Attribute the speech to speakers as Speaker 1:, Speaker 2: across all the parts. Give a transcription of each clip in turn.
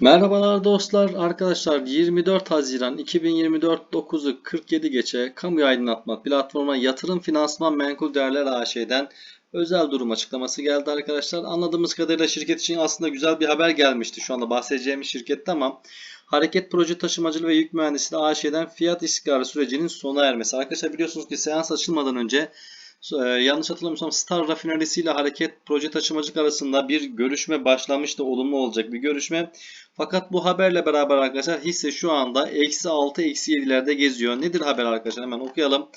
Speaker 1: Merhabalar dostlar, arkadaşlar 24 Haziran 2024 9'u 47 geçe kamu aydınlatma platformuna yatırım finansman menkul değerler AŞ'den özel durum açıklaması geldi arkadaşlar. Anladığımız kadarıyla şirket için aslında güzel bir haber gelmişti şu anda bahsedeceğimiz şirkette ama Hareket Proje Taşımacılığı ve Yük Mühendisliği AŞ'den fiyat istikrarı sürecinin sona ermesi. Arkadaşlar biliyorsunuz ki seans açılmadan önce yanlış hatırlamıyorsam Star Rafinerisi ile Hareket Proje Taşımacılık arasında bir görüşme başlamıştı. Olumlu olacak bir görüşme. Fakat bu haberle beraber arkadaşlar hisse şu anda eksi 6 eksi 7'lerde geziyor. Nedir haber arkadaşlar? Hemen okuyalım.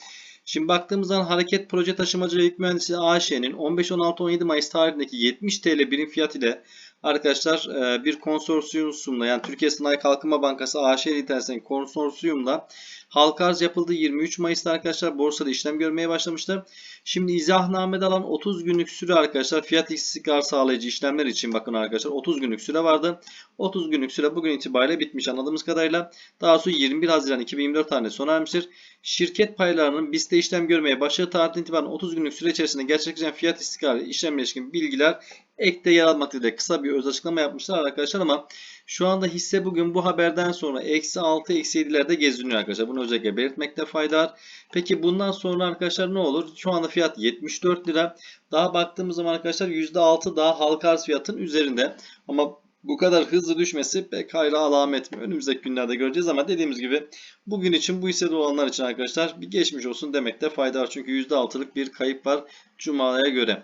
Speaker 1: Şimdi baktığımız zaman Hareket Proje Taşımacılığı Yük Mühendisliği AŞ'nin 15-16-17 Mayıs tarihindeki 70 TL birim fiyat ile arkadaşlar e, bir konsorsiyumla yani Türkiye Sanayi Kalkınma Bankası AŞ internetten konsorsiyumla halka arz yapıldı. 23 Mayıs'ta arkadaşlar borsada işlem görmeye başlamıştı. Şimdi izahnamede alan 30 günlük süre arkadaşlar fiyat istikrar sağlayıcı işlemler için bakın arkadaşlar 30 günlük süre vardı. 30 günlük süre bugün itibariyle bitmiş anladığımız kadarıyla. Daha sonra 21 Haziran 2024 tarihinde sona ermiştir. Şirket paylarının BIST'te işlem görmeye başladığı tarihten itibaren 30 günlük süre içerisinde gerçekleşen fiyat istikrarı işlemle ilişkin bilgiler ekte yer almaktadır. Kısa bir öz açıklama yapmışlar arkadaşlar ama şu anda hisse bugün bu haberden sonra eksi 6 eksi 7'lerde geziniyor arkadaşlar. Bunu özellikle belirtmekte fayda var. Peki bundan sonra arkadaşlar ne olur? Şu anda fiyat 74 lira. Daha baktığımız zaman arkadaşlar %6 daha halka arz fiyatın üzerinde. Ama bu kadar hızlı düşmesi pek hayra alamet mi? Önümüzdeki günlerde göreceğiz ama dediğimiz gibi bugün için bu hissede olanlar için arkadaşlar bir geçmiş olsun demekte fayda var. Çünkü %6'lık bir kayıp var Cuma'ya göre.